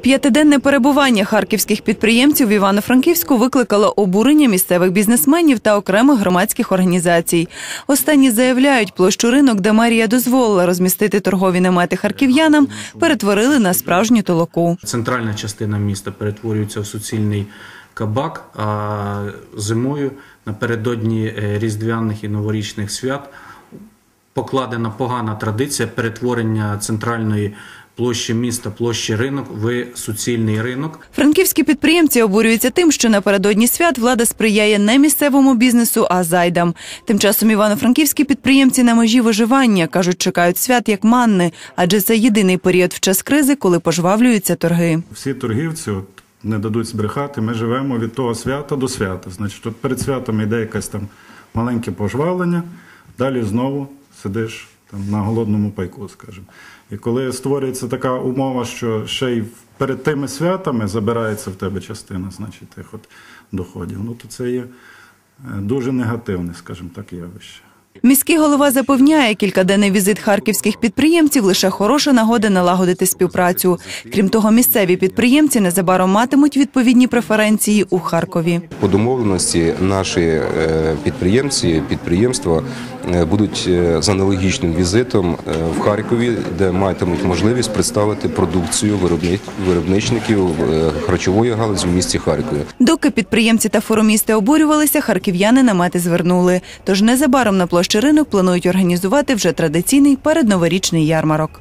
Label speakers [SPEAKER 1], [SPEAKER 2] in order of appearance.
[SPEAKER 1] П'ятиденне перебування харківських підприємців в Івано-Франківську викликало обурення місцевих бізнесменів та окремих громадських організацій. Останні заявляють, площу ринок, де мерія дозволила розмістити торгові намети харків'янам, перетворили на справжню толоку.
[SPEAKER 2] Центральна частина міста перетворюється в суцільний кабак, а зимою напередодні е, різдвяних і новорічних свят покладена погана традиція перетворення центральної площі міста, площі ринок в суцільний ринок.
[SPEAKER 1] Франківські підприємці обурюються тим, що напередодні свят влада сприяє не місцевому бізнесу, а зайдам. Тим часом івано-франківські підприємці на межі виживання кажуть, чекають свят як манни, адже це єдиний період в час кризи, коли пожвавлюються торги.
[SPEAKER 3] Всі торгівці от, не дадуть збрехати. Ми живемо від того свята до свята. Значить, от перед святом йде якесь там маленьке пожвавлення, далі знову сидиш там на голодному пайку, скажімо. І коли створюється така умова, що ще й перед тими святами забирається в тебе частина, значить, тих от доходів, ну то це є е, дуже негативне, скажімо так, явище.
[SPEAKER 1] Міський голова запевняє, кількаденний візит харківських підприємців лише хороша нагода налагодити співпрацю. Крім того, місцеві підприємці незабаром матимуть відповідні преференції у Харкові.
[SPEAKER 4] По домовленості наші е, підприємці, підприємства е, будуть е, з аналогічним візитом в Харкові, де матимуть можливість представити продукцію виробни- виробничників харчової галузі в місті Харкові.
[SPEAKER 1] Доки підприємці та форумісти обурювалися, харків'яни намети звернули. Тож незабаром на площі ринок планують організувати вже традиційний передноворічний ярмарок.